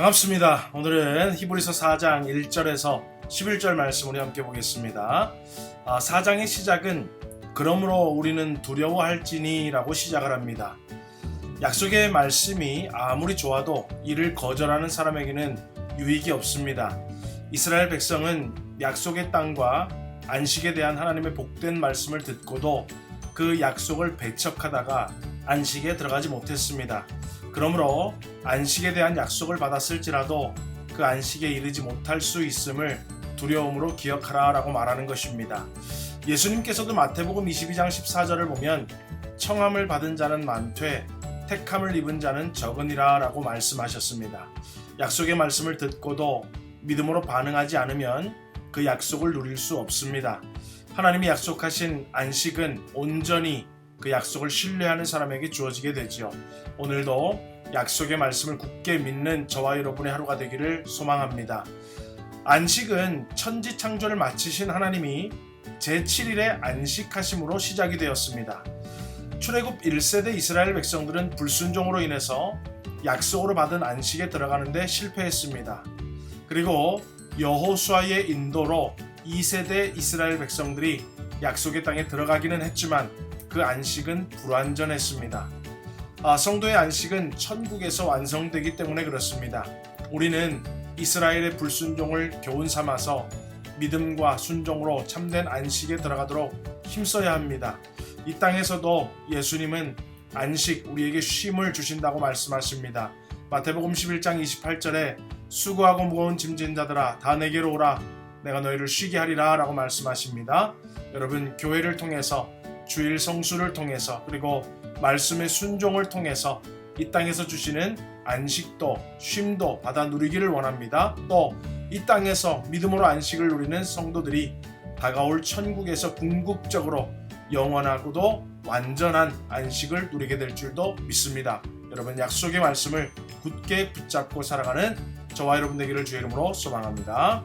반갑습니다. 오늘은 히브리서 4장 1절에서 11절 말씀을 함께 보겠습니다. 아, 4장의 시작은 그러므로 우리는 두려워할지니라고 시작을 합니다. 약속의 말씀이 아무리 좋아도 이를 거절하는 사람에게는 유익이 없습니다. 이스라엘 백성은 약속의 땅과 안식에 대한 하나님의 복된 말씀을 듣고도 그 약속을 배척하다가 안식에 들어가지 못했습니다. 그러므로 안식에 대한 약속을 받았을지라도 그 안식에 이르지 못할 수 있음을 두려움으로 기억하라 라고 말하는 것입니다. 예수님께서도 마태복음 22장 14절을 보면 청함을 받은 자는 많되 택함을 입은 자는 적으니라 라고 말씀하셨습니다. 약속의 말씀을 듣고도 믿음으로 반응하지 않으면 그 약속을 누릴 수 없습니다. 하나님이 약속하신 안식은 온전히 그 약속을 신뢰하는 사람에게 주어지게 되지요. 오늘도 약속의 말씀을 굳게 믿는 저와 여러분의 하루가 되기를 소망합니다. 안식은 천지 창조를 마치신 하나님이 제7일에 안식하심으로 시작이 되었습니다. 출애굽 1세대 이스라엘 백성들은 불순종으로 인해서 약속으로 받은 안식에 들어가는데 실패했습니다. 그리고 여호수아의 인도로 2세대 이스라엘 백성들이 약속의 땅에 들어가기는 했지만 그 안식은 불완전했습니다. 아, 성도의 안식은 천국에서 완성되기 때문에 그렇습니다. 우리는 이스라엘의 불순종을 교훈 삼아서 믿음과 순종으로 참된 안식에 들어가도록 힘써야 합니다. 이 땅에서도 예수님은 안식 우리에게 쉼을 주신다고 말씀하십니다. 마태복음 11장 28절에 수고하고 무거운 짐진 자들아 다 내게로 오라 내가 너희를 쉬게 하리라 라고 말씀하십니다. 여러분 교회를 통해서 주일 성수를 통해서 그리고 말씀의 순종을 통해서 이 땅에서 주시는 안식도 쉼도 받아 누리기를 원합니다. 또 이 땅에서 믿음으로 안식을 누리는 성도들이 다가올 천국에서 궁극적으로 영원하고도 완전한 안식을 누리게 될 줄도 믿습니다. 여러분 약속의 말씀을 굳게 붙잡고 살아가는 저와 여러분 되기를 주의 이름으로 소망합니다.